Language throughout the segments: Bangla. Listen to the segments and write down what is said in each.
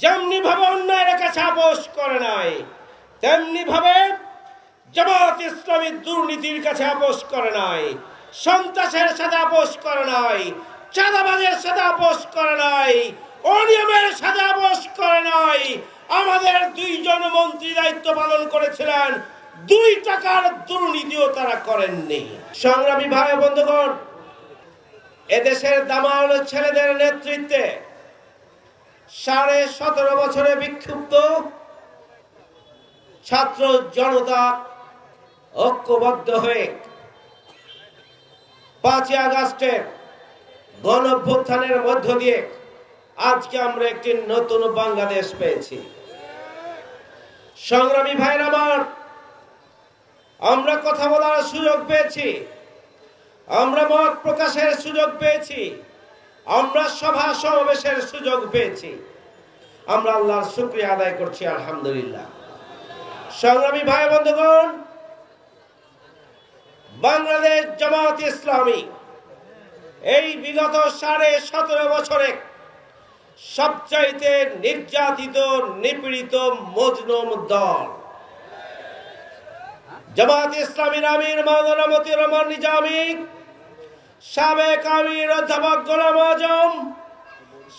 যেমনি ভাবে অন্যায়ের কাছে আপোষ করে নাই, তেমনি ভাবে জামাত ইসলামী দুর্নীতির কাছে আপোষ করে নাই, সন্ত্রাসের সাথে আপোষ করে নাই, চাঁদাবাজের সাথে আপোষ করে নাই, অনিয়মের সাথে আপোষ করে নাই। আমাদের দুইজন মন্ত্রী দায়িত্ব পালন করেছিলেন, দুই টাকার দুর্নীতিও তারা করেননি। সংগ্রামী ভাই বন্ধুগণ, এদেশের দামাল ছেলেদের নেতৃত্বে সাড়ে সতেরো বছরে বিক্ষুব্ধ ছাত্র জনতা ঐক্যবদ্ধ হয়ে পাঁচই আগস্টের গণ অভ্যুত্থানের মধ্য দিয়ে আজকে আমরা একটি নতুন বাংলাদেশ পেয়েছি। সংগ্রামী ভাইয়ের আমার, আমরা কথা বলার সুযোগ পেয়েছি। আমরা মত প্রকাশের সুযোগ পেয়েছি। আমরা সভা সমাবেশের সুযোগ পেয়েছি। আমরা আল্লাহর শুক্রিয়া আদায় করছি, আলহামদুলিল্লাহ। সংগ্রামী ভাই বন্ধুগণ, বাংলাদেশ জামাত ইসলামী এই বিগত সাড়ে সতেরো বছরে সবচাইতে নির্যাতিত, নিপীড়িত, মজলুম দল। জামাত ইসলামী আমির মাওলানা মতিউর রহমান নিজামী সাবেক আমির অধ্যাপক গোলাম আজম,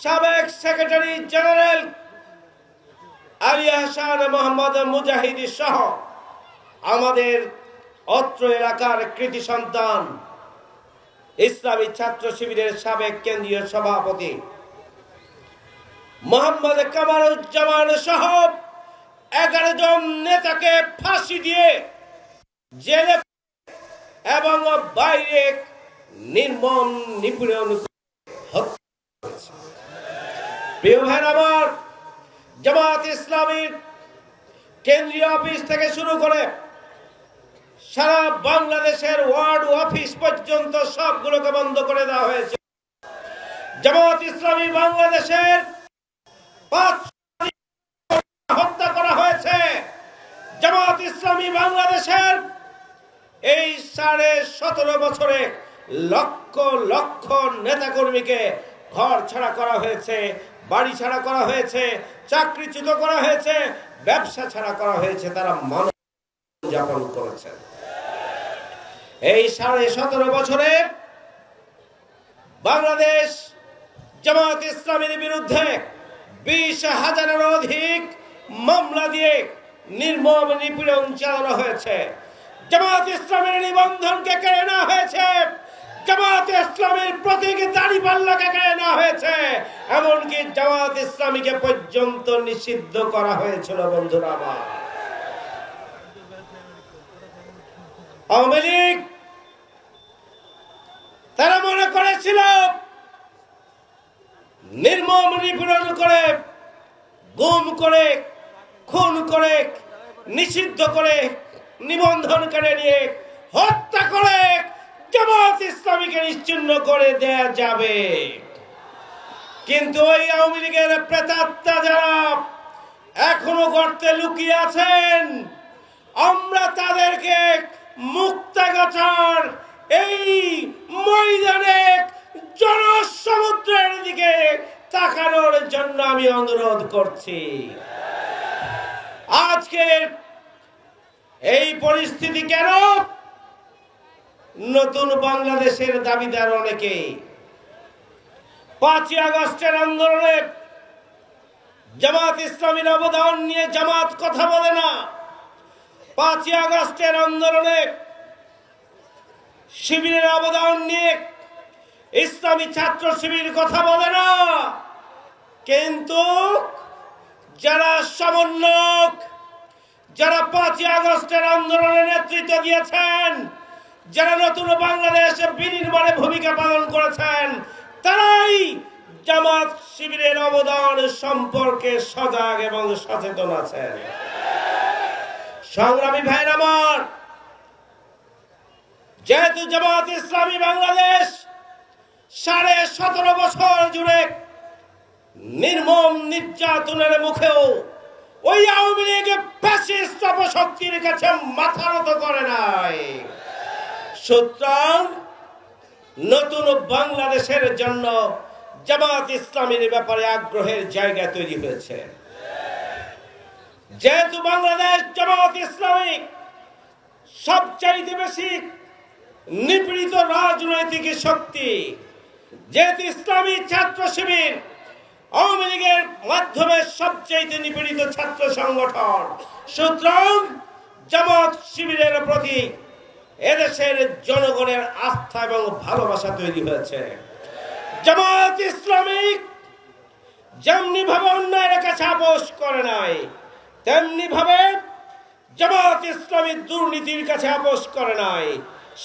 সাবেক সেক্রেটারি জেনারেল আলী হাসান মোহাম্মদ মুজাহিদ সহ আমাদের অত্র এলাকার কৃতি সন্তান, ইসলামী ছাত্র শিবিরের সাবেক কেন্দ্রীয় সভাপতি মোহাম্মদ কামারুজ্জামান সহ এগারো জন নেতাকে ফাঁসি দিয়ে জেলে এবং বাইরে নির্মম নিপীড়ন হত্যা আমার জামাত ইসলামীর কেন্দ্রীয় অফিস থেকে শুরু করে সারা বাংলাদেশের ওয়ার্ড অফিস পর্যন্ত সবগুলোকে বন্ধ করে দেওয়া হয়েছে। জামাত ইসলামী বাংলাদেশের পাঁচ হত্যা করা হয়েছে। জামাত ইসলামী বাংলাদেশের এই সাড়ে সতেরো বছরে লক্ষ লক্ষ নেতাকর্মীকে ঘর ছাড়া করা হয়েছে, বাড়ি ছাড়া করা হয়েছে, চাকরিচ্যুত করা হয়েছে, ব্যবসা ছাড়া করা হয়েছে, তারা যাপন করেছে এই সাড়ে সতেরো বছরে বাংলাদেশ জামাত ইসলামের বিরুদ্ধে বিশ হাজারের অধিক মামলা দিয়ে নির্মম নিপীড়ন চালানো হয়েছে। জামাত ইসলামের নিবন্ধনকে কেড়ে নেওয়া হয়েছে। জামাত ইসলামের প্রতীক দাড়ি পাল্লাকে কেড়ে নেওয়া হয়েছে, এমনকি জামাত ইসলামীকে পর্যন্ত নিষিদ্ধ করা হয়েছিল, বন্ধুরা আমার। আওয়ামী লীগ তারা মনে করেছিল, নির্মম নিপীড়ন করে, গুম করে, খুন করে, নিষিদ্ধ করে, নিবন্ধন কেড়ে নিয়ে হত্যা করে জামাত ইসলামীকে নিশ্চিন্ন করে দেয়া যাবে। কিন্তু ওই আওয়ামী লীগের প্রেতাত্মা যারা এখনও গর্তে লুকিয়ে আছেন, আমরা তাদেরকে মুক্তাগাছার এই ময়দানে জনসমুদ্রের দিকে তাকানোর জন্য আমি অনুরোধ করছি। আজকে এই পরিস্থিতি কেন নতুন বাংলাদেশের দাবিদার অনেকে। পাঁচই আগস্টের আন্দোলনে জামাত ইসলামীর অবদান নিয়ে জামাত কথা বলে না। পাঁচই আগস্টের আন্দোলনে শিবিরের অবদান নিয়ে ইসলামী ছাত্র শিবির কথা বলে না। কিন্তু যারা সমন্বয়ক, যারা পাঁচই আগস্টের আন্দোলনে নেতৃত্ব দিয়েছেন যারা নতুন বাংলাদেশ বিনির্মাণে ভূমিকা পালন করেছেন, তারাই জামাত শিবিরের অবদান সম্পর্কে সজাগ এবং সচেতন আছেন। সংগ্রামী ভাইয়ের আমার, যেহেতু জামাত ইসলামী বাংলাদেশ সাড়ে সতেরো বছর জুড়ে নির্মম নির্যাতনের মুখেও ওই আওয়ামী লীগ শক্তির কাছে মাথা নত করে নাই। সুতরাং নতুন বাংলাদেশের জন্য জামাত ইসলামের ব্যাপারে আগ্রহের জায়গা তৈরি হয়েছে। যেহেতু বাংলাদেশ জামাত ইসলামিক সবচাইতে বেশি নিপীড়িত রাজনৈতিক শক্তি, যেহেতু ইসলামী ছাত্র শিবির আওয়ামী লীগের মাধ্যমে সবচাইতে নিপীড়িত ছাত্র সংগঠন, সুতরাং জামাত শিবিরের প্রতি এদেশের জনগণের আস্থা এবং ভালোবাসা তৈরি হয়েছে। জামাত ইসলামিক যেমনি ভাবে অন্যায়ের কাছে আপোষ করে নাই তেমনি ভাবে জামাত ইসলামী দুর্নীতির কাছে আপোষ করে নাই,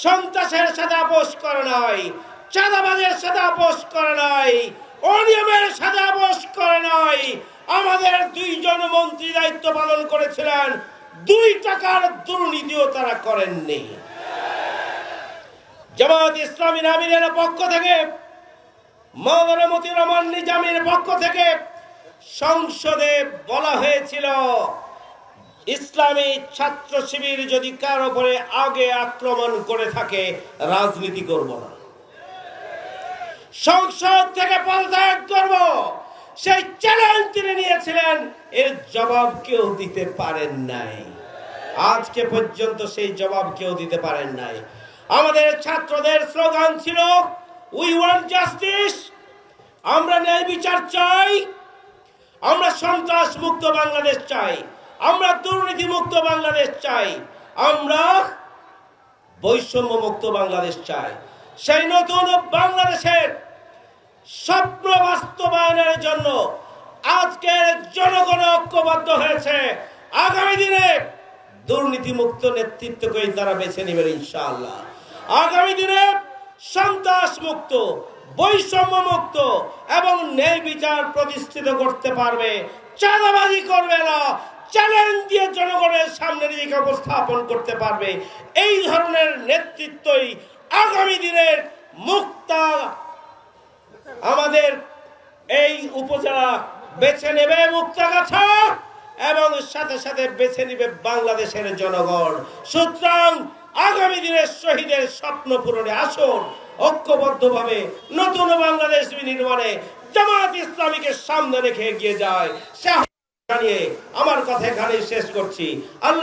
সন্ত্রাসের সাথে আপোষ করে নাই, চাঁদাবাজের সাথে আপোষ করে নাই, অনিয়মের সাথে আপোষ করে নাই। আমাদের দুইজন মন্ত্রী দায়িত্ব পালন করেছিলেন, দুই টাকার দুর্নীতিও তারা করেননি। জামাত ইসলামীর আমিরের পক্ষ থেকে রহমান নিজামের পক্ষ থেকে সংসদে বলা হয়েছিল, ইসলামী ছাত্র শিবির যদি কার উপরে আগে আক্রমণ করে থাকে, রাজনীতি করব না। সংসদ থেকে পদত্যাগ করব। সেই চ্যালেঞ্জ তিনি নিয়েছিলেন, এর জবাব কেউ দিতে পারেন নাই। আজকে পর্যন্ত সেই জবাব কেউ দিতে পারেন নাই। আমাদের ছাত্রদের স্লোগান ছিল উই ওয়ান্ট জাস্টিস আমরা ন্যায় বিচার চাই, আমরা সন্ত্রাস মুক্ত বাংলাদেশ চাই, আমরা দুর্নীতি মুক্ত বাংলাদেশ চাই, আমরা বৈষম্য মুক্ত বাংলাদেশ চাই। সেই নতুন বাংলাদেশের স্বপ্ন বাস্তবায়নের জন্য আজকের জনগণ ঐক্যবদ্ধ হয়েছে। আগামী দিনে দুর্নীতি মুক্ত নেতৃত্বকেই তারা বেছে নেবেন ইনশাআল্লাহ। আগামী দিনে সন্ত্রাস মুক্ত বৈষম্য মুক্ত এবং ন্যায় বিচার প্রতিষ্ঠিত করতে পারবে। চাঁদাবাজি করবে না, চ্যালেঞ্জ দিয়ে জনগণের সামনে নিজেকে উপস্থাপন করতে পারবে। এই ধরনের নেতৃত্বই আগামী দিনের মুক্তা আমাদের এই উপজেলা বেছে নেবে মুক্তাগাছা এবং সাথে সাথে বেছে নিবে বাংলাদেশের জনগণ। সুতরাং আগামী দিনের শহীদের স্বপ্ন পূরণে আসুন, ঐক্যবদ্ধভাবে নতুন বাংলাদেশ নির্মাণে জামাত ইসলামীকে সামনে রেখে এগিয়ে যায়। সে জানিয়ে আমার কথা এখানেই শেষ করছি। আল্লাহ